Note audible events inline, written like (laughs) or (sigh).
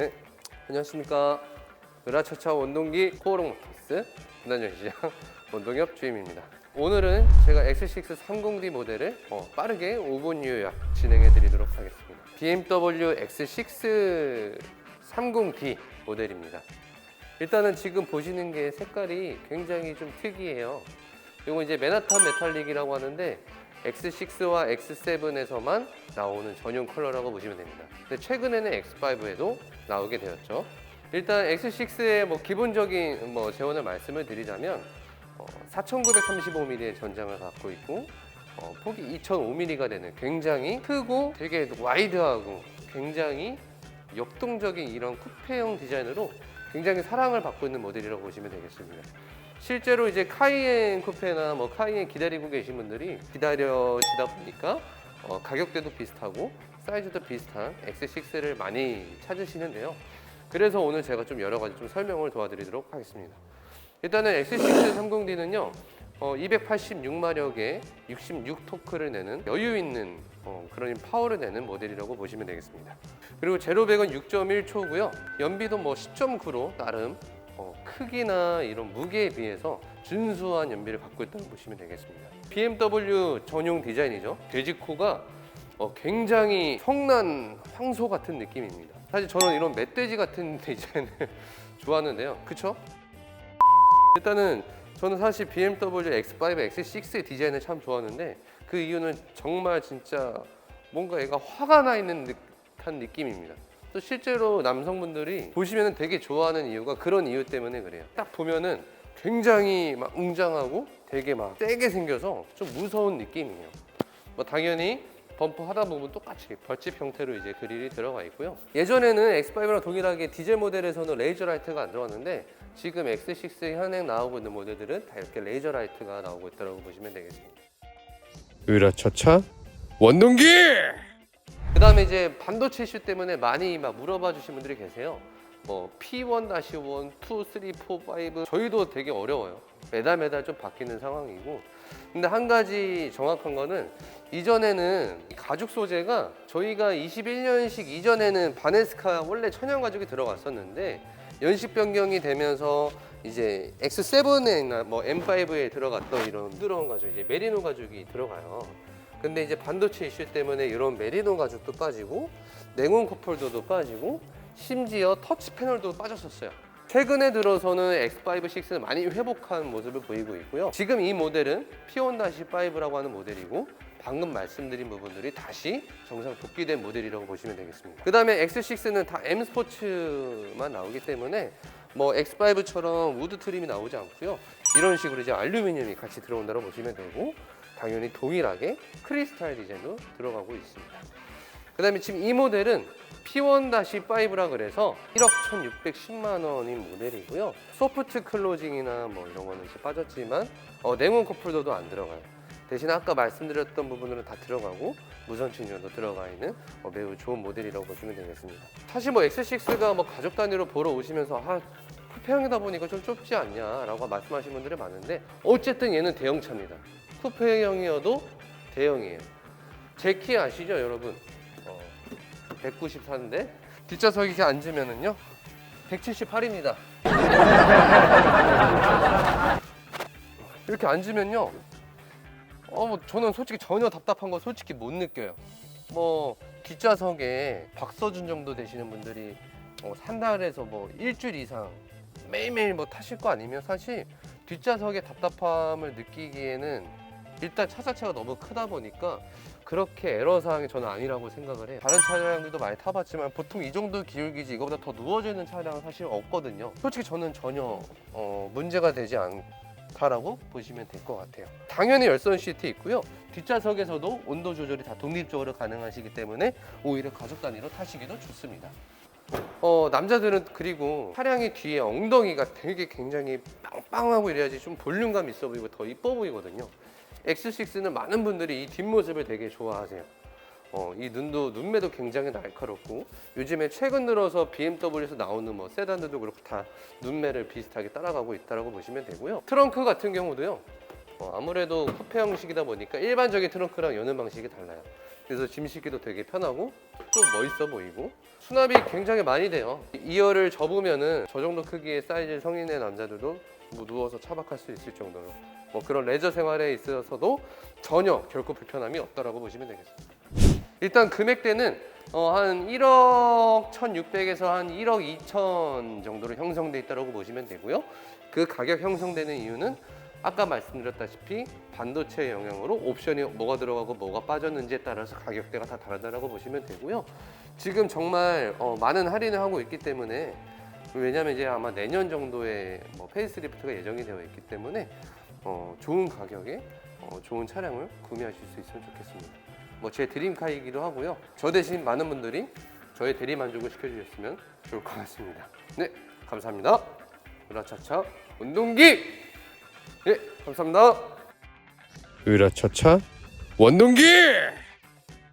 네, 안녕하십니까. 으라차차 원동기 코오롱 모터스 분단전시장 원동엽 주임입니다. 오늘은 제가 X6 30D 모델을 어, 빠르게 5분 요약 진행해 드리도록 하겠습니다. BMW X6 30D 모델입니다. 일단은 지금 보시는 게 색깔이 굉장히 좀 특이해요. 이거 이제 맨하탄 메탈릭이라고 하는데 X6와 X7에서만 나오는 전용 컬러라고 보시면 됩니다. 근데 최근에는 X5에도 나오게 되었죠. 일단 X6의 뭐 기본적인 뭐 재원을 말씀을 드리자면 어, 4,935mm의 전장을 갖고 있고 어, 폭이 2,005mm가 되는 굉장히 크고 되게 와이드하고 굉장히 역동적인 이런 쿠페형 디자인으로 굉장히 사랑을 받고 있는 모델이라고 보시면 되겠습니다. 실제로 이제 카이엔 쿠페나 뭐 카이엔 기다리고 계신 분들이 기다려지다 보니까 어, 가격대도 비슷하고 사이즈도 비슷한 X6를 많이 찾으시는데요. 그래서 오늘 제가 좀 여러 가지 좀 설명을 도와드리도록 하겠습니다. 일단은 X6 30D는요, 어, 286마력의 66토크를 내는 여유 있는 어, 그런 파워를 내는 모델이라고 보시면 되겠습니다. 그리고 제로백은 6.1초고요. 연비도 뭐 10.9로 나름 어, 크기나 이런 무게에 비해서 준수한 연비를 갖고 있다고 보시면 되겠습니다. BMW 전용 디자인이죠. 돼지코가 어, 굉장히 성난 황소 같은 느낌입니다. 사실 저는 이런 멧돼지 같은 (laughs) 디자인을 좋아하는데요. 그쵸? 일단은 저는 사실 BMW X5, X6 디자인을 참 좋아하는데 그 이유는 정말 진짜 뭔가 얘가 화가 나 있는 듯한 느낌입니다. 또 실제로 남성분들이 보시면 되게 좋아하는 이유가 그런 이유 때문에 그래요. 딱 보면은 굉장히 막 웅장하고 되게 막 세게 생겨서 좀 무서운 느낌이에요. 뭐 당연히 범퍼 하다 보면 똑같이 벌집 형태로 이제 그릴이 들어가 있고요. 예전에는 X5랑 동일하게 디젤 모델에서는 레이저 라이트가 안 들어왔는데 지금 X6 현행 나오고 있는 모델들은 다 이렇게 레이저 라이트가 나오고 있다고 보시면 되겠습니다. 으라차차 원동기 그다음에 이제 반도체 이슈 때문에 많이 막 물어봐 주신 분들이 계세요. 뭐 P1-1, 2, 3, 4, 5 저희도 되게 어려워요. 매달 매달 좀 바뀌는 상황이고. 근데 한 가지 정확한 거는 이전에는 이 가죽 소재가 저희가 21년식 이전에는 바네스카 원래 천연 가죽이 들어갔었는데 연식 변경이 되면서 이제 X7에나 뭐 M5에 들어갔던 이런 부드러운 가죽 이제 메리노 가죽이 들어가요. 근데 이제 반도체 이슈 때문에 이런 메리노 가죽도 빠지고 냉온 컵홀더도 빠지고 심지어 터치 패널도 빠졌었어요. 최근에 들어서는 X5, 6는 많이 회복한 모습을 보이고 있고요. 지금 이 모델은 P1-5라고 하는 모델이고 방금 말씀드린 부분들이 다시 정상 복귀된 모델이라고 보시면 되겠습니다. 그 다음에 X6는 다 M 스포츠만 나오기 때문에 뭐 X5처럼 우드 트림이 나오지 않고요. 이런 식으로 이제 알루미늄이 같이 들어온다고 보시면 되고 당연히 동일하게 크리스탈 디자인도 들어가고 있습니다. 그 다음에 지금 이 모델은 P1-5라 그래서 1억 1,610만 원인 모델이고요. 소프트 클로징이나 뭐 이런 거는 빠졌지만 어, 냉온 컵홀더도 안 들어가요. 대신 아까 말씀드렸던 부분으로 다 들어가고 무선 충전도 들어가 있는 어, 매우 좋은 모델이라고 보시면 되겠습니다. 사실 뭐 X6가 뭐 가족 단위로 보러 오시면서 아 쿠페형이다 보니까 좀 좁지 않냐라고 말씀하시는 분들이 많은데 어쨌든 얘는 대형차입니다. 쿠페형이어도 대형이에요. 제 키 아시죠, 여러분? 어, 194인데 뒷좌석에 이렇게 앉으면은요 178입니다. (laughs) 이렇게 앉으면요 어, 뭐 저는 솔직히 전혀 답답한 거 솔직히 못 느껴요. 뭐 뒷좌석에 박서준 정도 되시는 분들이 어, 한 달에서 뭐 일주일 이상 매일매일 뭐 타실 거 아니면 사실 뒷좌석에 답답함을 느끼기에는 일단 차 자체가 너무 크다 보니까 그렇게 애로사항이 저는 아니라고 생각을 해요. 다른 차량들도 많이 타봤지만 보통 이 정도 기울기지 이거보다 더 누워져 있는 차량은 사실 없거든요. 솔직히 저는 전혀 어, 문제가 되지 않다라고 보시면 될 것 같아요. 당연히 열선 시트 있고요. 뒷좌석에서도 온도 조절이 다 독립적으로 가능하시기 때문에 오히려 가족 단위로 타시기도 좋습니다. 어, 남자들은 그리고 차량의 뒤에 엉덩이가 되게 굉장히 빵빵하고 이래야지 좀 볼륨감 있어 보이고 더 이뻐 보이거든요. X6는 많은 분들이 이 뒷모습을 되게 좋아하세요. 어, 이 눈도 눈매도 굉장히 날카롭고 요즘에 최근 들어서 BMW에서 나오는 뭐 세단들도 그렇고 다 눈매를 비슷하게 따라가고 있다라고 보시면 되고요. 트렁크 같은 경우도요. 어, 아무래도 쿠페 형식이다 보니까 일반적인 트렁크랑 여는 방식이 달라요. 그래서 짐 싣기도 되게 편하고 또 멋있어 보이고 수납이 굉장히 많이 돼요 2열을 접으면은 저 정도 크기의 사이즈 성인의 남자들도 뭐 누워서 차박할 수 있을 정도로 뭐 그런 레저 생활에 있어서도 전혀 결코 불편함이 없다라고 보시면 되겠습니다 일단 금액대는 어, 한 1억 1,600에서 한 1억 2천 정도로 형성돼 있다고 보시면 되고요. 그 가격 형성되는 이유는 아까 말씀드렸다시피 반도체 영향으로 옵션이 뭐가 들어가고 뭐가 빠졌는지에 따라서 가격대가 다 다르다고 보시면 되고요. 지금 정말 어, 많은 할인을 하고 있기 때문에 왜냐하면 이제 아마 내년 정도에 뭐 페이스리프트가 예정이 되어 있기 때문에 어, 좋은 가격에 어, 좋은 차량을 구매하실 수 있으면 좋겠습니다. 뭐 제 드림카이기도 하고요. 저 대신 많은 분들이 저의 대리 만족을 시켜주셨으면 좋을 것 같습니다. 네, 감사합니다. 으라차차 운동기. 네, 감사합니다. 으라차차 원동기